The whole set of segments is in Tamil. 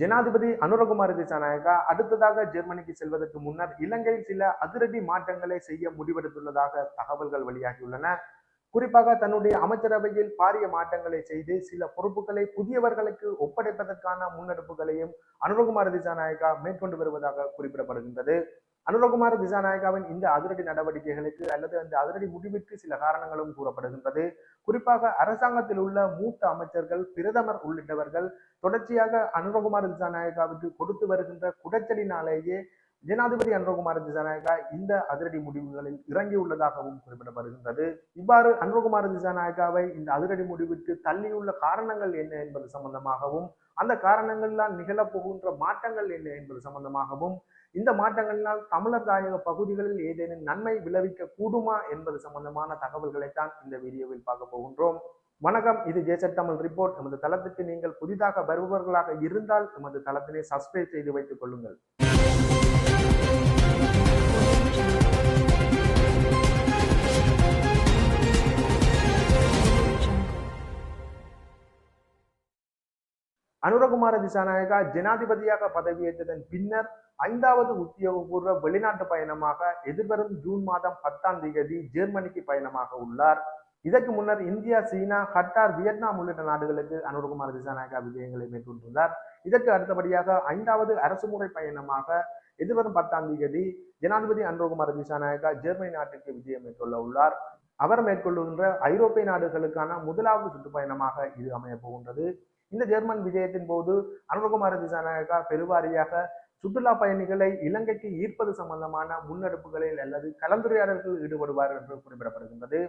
ஜனாதிபதி அனுரகுமார் திசாநாயகா அடுத்ததாக ஜெர்மனிக்கு செல்வதற்கு முன்னர் இலங்கையில் சில அதிரடி மாற்றங்களை செய்ய முடிவெடுத்துள்ளதாக தகவல்கள் வெளியாகியுள்ளன. குறிப்பாக தன்னுடைய அமைச்சரவையில் பாரிய மாற்றங்களை செய்து சில பொறுப்புகளை புதியவர்களுக்கு ஒப்படைப்பதற்கான முன்னெடுப்புகளையும் அனுரகுமார் திசாநாயகா மேற்கொண்டு வருவதாக குறிப்பிடப்படுகின்றது. அனுரகுமார திசாநாயகாவின் இந்த அதிரடி நடவடிக்கைகளுக்கு அல்லது அந்த அதிரடி முடிவிற்கு சில காரணங்களும் கூறப்படுகின்றது. குறிப்பாக அரசாங்கத்தில் உள்ள மூத்த அமைச்சர்கள் பிரதமர் உள்ளிட்டவர்கள் தொடர்ச்சியாக அனுரகுமார திசாநாயகாவுக்கு கொடுத்து வருகின்ற குடச்சலினாலேயே ஜனாதிபதி அனுரகுமார் திசாநாயகா இந்த அதிரடி முடிவுகளில் இறங்கியுள்ளதாகவும் குறிப்பிடப்படுகின்றது. இவ்வாறு அனுரகுமார் திசாநாயகாவை இந்த அதிரடி முடிவுக்கு தள்ளியுள்ள காரணங்கள் என்ன என்பது சம்பந்தமாகவும் அந்த காரணங்களால் நிகழப்போகின்ற மாற்றங்கள் என்ன என்பது சம்பந்தமாகவும் இந்த மாற்றங்களினால் தமிழர் தாயக பகுதிகளில் ஏதேனும் நன்மை விளைவிக்க கூடுமா என்பது சம்பந்தமான தகவல்களைத்தான் இந்த வீடியோவில் பார்க்க போகின்றோம். வணக்கம் இது ஜேசட் தமிழ் ரிப்போர்ட். நமது தளத்துக்கு நீங்கள் புதிதாக வருபவர்களாக இருந்தால் நமது தளத்தினை சப்ஸ்கிரைப் செய்து வைத்துக் கொள்ளுங்கள். அனுரகுமார திசாநாயகா ஜனாதிபதியாக பதவியேற்றதன் பின்னர் ஐந்தாவது உத்தியோகபூர்வ வெளிநாட்டு பயணமாக எதிர்வரும் ஜூன் மாதம் பத்தாம் தேதி ஜெர்மனிக்கு பயணமாக உள்ளார். இதற்கு முன்னர் இந்தியா சீனா கட்டார் வியட்நாம் உள்ளிட்ட நாடுகளுக்கு அனுரகுமார் திசாநாயகா விஜயங்களை மேற்கொண்டுள்ளார். இதற்கு அடுத்தபடியாக ஐந்தாவது அரசு முறை பயணமாக எதிர்வரும் பத்தாம் தேதி ஜனாதிபதி அனுரகுமார் திசாநாயகா ஜெர்மனி நாட்டுக்கு விஜயம் மேற்கொள்ள உள்ளார். அவர் மேற்கொள்ளுகின்ற ஐரோப்பிய நாடுகளுக்கான முதலாவது சுற்றுப்பயணமாக இது அமைய போகின்றது. இந்த ஜெர்மன் விஜயத்தின் போது அனுரகுமார திசாநாயகா பெருவாரியாக சுற்றுலா பயணிகளை இலங்கைக்கு ஈர்ப்பது சம்பந்தமான முன்னெடுப்புகளில் அல்லது கலந்துரையாடல்கள் ஈடுபடுவார் என்று குறிப்பிடப்படுகின்றது.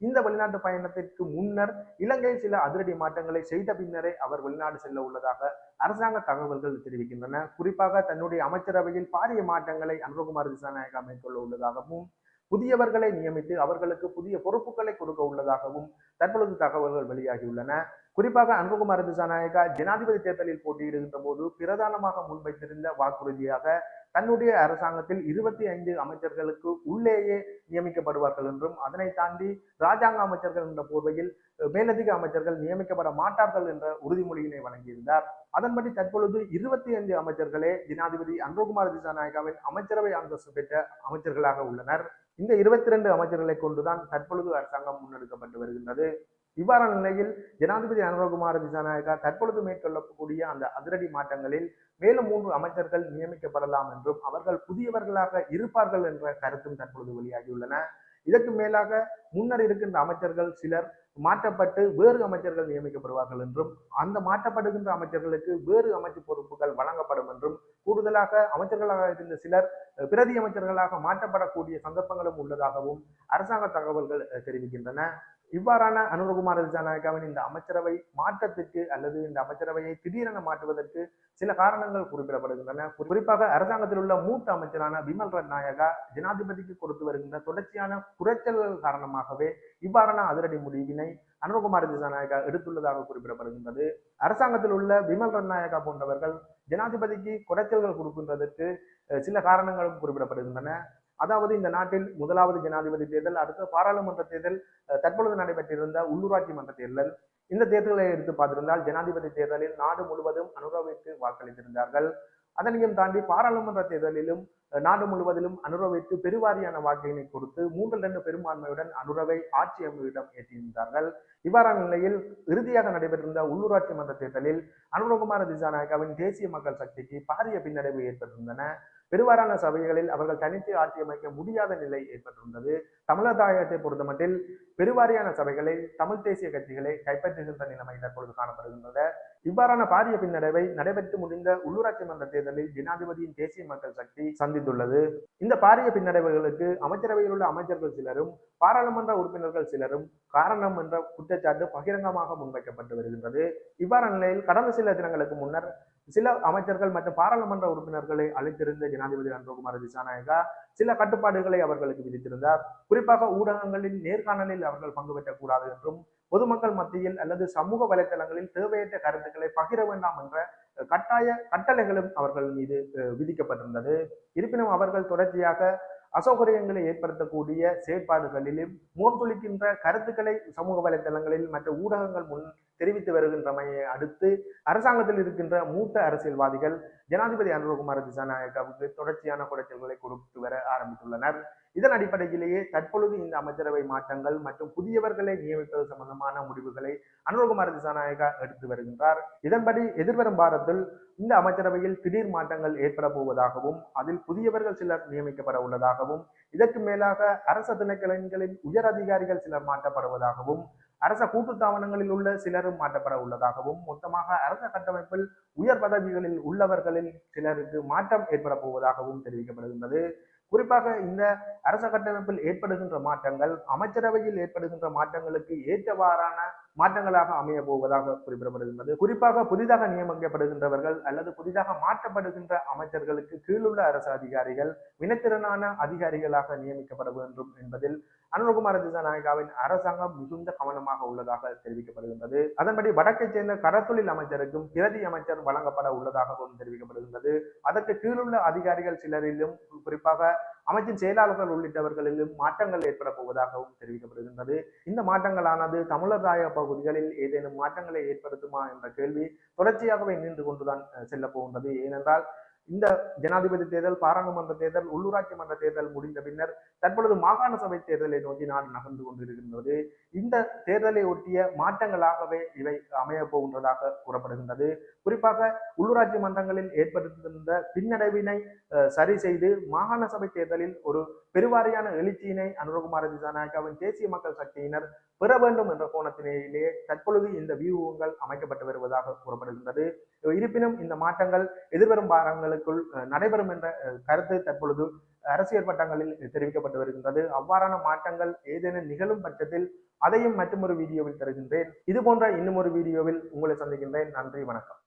இந்த வெளிநாட்டு பயணத்திற்கு முன்னர் இலங்கையில் சில அதிரடி மாற்றங்களை செய்த பின்னரே அவர் வெளிநாடு செல்ல உள்ளதாக அரசாங்க தகவல்கள் தெரிவிக்கின்றன. குறிப்பாக தன்னுடைய அமைச்சரவையில் பாரிய மாற்றங்களை அனுரகுமார் திசாநாயகா மேற்கொள்ள உள்ளதாகவும் புதியவர்களை நியமித்து அவர்களுக்கு புதிய பொறுப்புகளை கொடுக்க உள்ளதாகவும் தற்பொழுது தகவல்கள் வெளியாகியுள்ளன. குறிப்பாக அன்புகுமார் திசாநாயகா ஜனாதிபதி தேர்தலில் போட்டியிடுகின்ற போது பிரதானமாக முன்வைத்திருந்த வாக்குறுதியாக தன்னுடைய அரசாங்கத்தில் இருபத்தி ஐந்து அமைச்சர்களுக்கு உள்ளேயே நியமிக்கப்படுவார்கள் என்றும் அதனை தாண்டி ராஜாங்க அமைச்சர்கள் என்ற போர்வையில் மேலதிக அமைச்சர்கள் நியமிக்கப்பட மாட்டார்கள் என்ற உறுதிமொழியினை வழங்கியிருந்தார். அதன்படி தற்பொழுது இருபத்தி ஐந்து அமைச்சர்களே ஜனாதிபதி அன்புகுமார் திசாநாயகாவின் அமைச்சரவை அந்தஸ்து பெற்ற அமைச்சர்களாக உள்ளனர். இந்த இருபத்தி ரெண்டு அமைச்சர்களை கொண்டுதான் தற்பொழுது அரசாங்கம் முன்னெடுக்கப்பட்டு வருகின்றது. இவ்வாறான நிலையில் ஜனாதிபதி அனுரகுமார் திசாநாயகா தற்பொழுது மேற்கொள்ளக்கூடிய அந்த அதிரடி மாற்றங்களில் மேலும் மூன்று அமைச்சர்கள் நியமிக்கப்படலாம் என்றும் அவர்கள் புதியவர்களாக இருப்பார்கள் என்ற கருத்தும் தற்பொழுது வெளியாகியுள்ளன. இதற்கு மேலாக முன்னர் இருக்கின்ற அமைச்சர்கள் சிலர் மாற்றப்பட்டு வேறு அமைச்சர்கள் நியமிக்கப்படுவார்கள் என்றும் அந்த மாற்றப்படுகின்ற அமைச்சர்களுக்கு வேறு அமைச்சு பொறுப்புகள் வழங்கப்படும் என்றும் கூடுதலாக அமைச்சர்களாக இருந்த சிலர் பிரதி அமைச்சர்களாக மாற்றப்படக்கூடிய சந்தர்ப்பங்களும் உள்ளதாகவும் அரசாங்க தகவல்கள் தெரிவிக்கின்றன. இவ்வாறான அனுரகுமார திசாநாயக்காவின் இந்த அமைச்சரவை மாற்றத்திற்கு அல்லது இந்த அமைச்சரவையை திடீரென மாற்றுவதற்கு சில காரணங்கள் குறிப்பிடப்படுகின்றன. குறிப்பாக அரசாங்கத்தில் உள்ள மூத்த அமைச்சரான விமல் ரத்நாயகா ஜனாதிபதிக்கு கொடுத்து வருகின்ற தொடர்ச்சியான குறைச்சல்கள் காரணமாகவே இவ்வாறான அதிரடி முடிவினை அனுரகுமார திசாநாயகா எடுத்துள்ளதாக குறிப்பிடப்படுகின்றது. அரசாங்கத்தில் உள்ள விமல் ரத்நாயகா போன்றவர்கள் ஜனாதிபதிக்கு குறைச்சல்கள் கொடுக்கின்றதற்கு சில காரணங்களும் குறிப்பிடப்படுகின்றன. அதாவது இந்த நாட்டில் முதலாவது ஜனாதிபதி தேர்தல் அடுத்த பாராளுமன்ற தேர்தல் தற்பொழுது நடைபெற்றிருந்த உள்ளூராட்சி மன்ற தேர்தல். இந்த தேர்தலை எடுத்து பார்த்திருந்தால் ஜனாதிபதி தேர்தலில் நாடு முழுவதும் அனுரவிற்கு வாக்களித்திருந்தார்கள். அதனையும் தாண்டி பாராளுமன்ற தேர்தலிலும் நாடு முழுவதிலும் அனுரவிற்கு பெருவாரியான வாக்கினை கொடுத்து மூன்று ரெண்டு பெரும்பான்மையுடன் அனுரவை ஆட்சி அமைவிடம் ஏற்றியிருந்தார்கள். இவ்வாறான நிலையில் இறுதியாக நடைபெற்றிருந்த உள்ளூராட்சி மன்ற தேர்தலில் அனுரகுமார திசாநாயகாவின் தேசிய மக்கள் சக்திக்கு பாரிய பின்னடைவு ஏற்பட்டிருந்தன. பெருவாரான சபைகளில் அவர்கள் தனித்து ஆட்சி அமைக்க முடியாத நிலை ஏற்பட்டிருந்தது. தமிழர் தாயகத்தை பொறுத்தமட்டில் பெருவாரியான சபைகளை தமிழ் தேசிய கட்சிகளை கைப்பற்றுகின்ற நிலைமை தற்பொழுது காணப்படுகின்றது. இவ்வாறான பாரிய பின்னடைவை நடைபெற்று முடிந்த உள்ளூராட்சி மன்ற தேர்தலில் ஜனாதிபதியின் தேசிய மக்கள் சக்தி சந்தித்துள்ளது. இந்த பாரிய பின்னடைவுகளுக்கு அமைச்சரவையில் உள்ள அமைச்சர்கள் சிலரும் பாராளுமன்ற உறுப்பினர்கள் சிலரும் காரணம் என்ற குற்றச்சாட்டு பகிரங்கமாக முன்வைக்கப்பட்டு வருகின்றது. இவ்வாறான நிலையில் கடந்த சில தினங்களுக்கு முன்னர் சில அமைச்சர்கள் மற்றும் பாராளுமன்ற உறுப்பினர்களை அழைத்திருந்த ஜனாதிபதி அன்புகுமார திசாநாயகா சில கட்டுப்பாடுகளை அவர்களுக்கு விதித்திருந்தார். குறிப்பாக ஊடகங்களில் நேர்காணலில் அவர்கள் பங்கு பெற்றக்கூடாது என்றும் பொதுமக்கள் மத்தியில் அல்லது சமூக வலைதளங்களில் தேவையற்ற கருத்துக்களை பகிர வேண்டாம் என்ற கட்டாய கட்டளைகளும் அவர்கள் மீது விதிக்கப்பட்டிருந்தது. இருப்பினும் அவர்கள் தொடர்ச்சியாக அசௌகரியங்களை ஏற்படுத்தக்கூடிய செயற்பாடுகளிலும் முகம் துளிக்கின்ற கருத்துக்களை சமூக வலைதளங்களில் மற்ற ஊடகங்கள் முன் தெரிவித்து வருகின்றமையை அடுத்து அரசாங்கத்தில் இருக்கின்ற மூத்த அரசியல்வாதிகள் ஜனாதிபதி அனுரகுமார திசாநாயக்காவுக்கு தொடர்ச்சியான குடைச்சல்களை கொடுத்து வர ஆரம்பித்துள்ளனர். இதன் அடிப்படையிலேயே தற்பொழுது இந்த அமைச்சரவை மாற்றங்கள் மற்றும் புதியவர்களை நியமிப்பது சம்பந்தமான முடிவுகளை அனுரகுமார திசாநாயகா எடுத்து வருகின்றார். இதன்படி எதிர்வரும் வாரத்தில் இந்த அமைச்சரவையில் திடீர் மாற்றங்கள் ஏற்பட போவதாகவும் அதில் புதியவர்கள் சிலர் நியமிக்கப்பட உள்ளதாகவும் இதற்கு மேலாக அரச திணைக்களங்களின் உயர் அதிகாரிகள் சிலர் மாற்றப்படுவதாகவும் அரச கூட்டுத்தாபனங்களில் உள்ள சிலரும் மாற்றப்பட உள்ளதாகவும் மொத்தமாக அரச கட்டமைப்பில் உயர் பதவிகளில் உள்ளவர்களில் சிலருக்கு மாற்றம் ஏற்பட போவதாகவும் தெரிவிக்கப்படுகின்றது. குறிப்பாக இந்த அரச கட்டமைப்பில் ஏற்படுகின்ற மாற்றங்கள் அமைச்சரவையில் ஏற்படுகின்ற மாற்றங்களுக்கு ஏற்றவாறான மாற்றங்களாக அமைய போவதாக குறிப்பிடப்படுகின்றது. குறிப்பாக புதிதாக நியமிக்கப்படுகின்றவர்கள் அல்லது புதிதாக மாற்றப்படுகின்ற அமைச்சர்களுக்கு கீழுள்ள அரசு அதிகாரிகள் வினத்திறனான அதிகாரிகளாக நியமிக்கப்பட வேண்டும் என்பதில் அனுரகுமார திசாநாயகாவின் அரசாங்கம் மிகுந்த கவனமாக உள்ளதாக தெரிவிக்கப்படுகின்றது. அதன்படி வடக்கைச் சேர்ந்த கடற்தொழில் அமைச்சருக்கும் பிரதி அமைச்சர் வழங்கப்பட உள்ளதாகவும் தெரிவிக்கப்படுகின்றது. அதற்கு கீழுள்ள அதிகாரிகள் சிலரிலும் குறிப்பாக அமைச்சின் செயலாளர்கள் உள்ளிட்டவர்களிலும் மாற்றங்கள் ஏற்பட போவதாகவும் தெரிவிக்கப்படுகின்றது. இந்த மாற்றங்களானது தமிழராய பகுதிகளில் ஏதேனும் மாற்றங்களை ஏற்படுத்துமா என்ற கேள்வி தொடர்ச்சியாகவே நின்று கொண்டுதான் செல்ல போகின்றது. ஏனென்றால் இந்த ஜனாதிபதி தேர்தல் பாராளுமன்ற தேர்தல் உள்ளூராட்சி மன்ற தேர்தல் முடிந்த பின்னர் தற்பொழுது மாகாண சபை தேர்தலை நோக்கி நாடு நகர்ந்து கொண்டிருக்கின்றது. இந்த தேர்தலை ஒட்டிய மாற்றங்களாகவே இவை அமைய போகின்றதாக கூறப்படுகின்றது. குறிப்பாக உள்ளூராட்சி மன்றங்களில் ஏற்படுத்தியிருந்த பின்னடைவினை சரி செய்து மாகாண சபை தேர்தலில் ஒரு பெருவாரியான எழுச்சியினை அனுரகுமார திசாநாயக்காவின் தேசிய மக்கள் சக்தியினர் பெற வேண்டும் என்ற கோணத்திலேயே தற்பொழுது இந்த வியூகங்கள் அமைக்கப்பட்டு வருவதாக கூறப்படுகின்றது. இருப்பினும் இந்த மாற்றங்கள் எதிர்வரும் வாரங்களுக்குள் நடைபெறும் என்ற கருத்து தற்பொழுது அரசியல் வட்டங்களில் தெரிவிக்கப்பட்டு வருகின்றது. அவ்வாறான மாற்றங்கள் ஏதேனும் நிகழும் பட்சத்தில் அதையும் மற்றொரு வீடியோவில் தருகின்றேன். இது போன்ற இன்னும் ஒரு வீடியோவில் உங்களை சந்திக்கின்றேன். நன்றி வணக்கம்.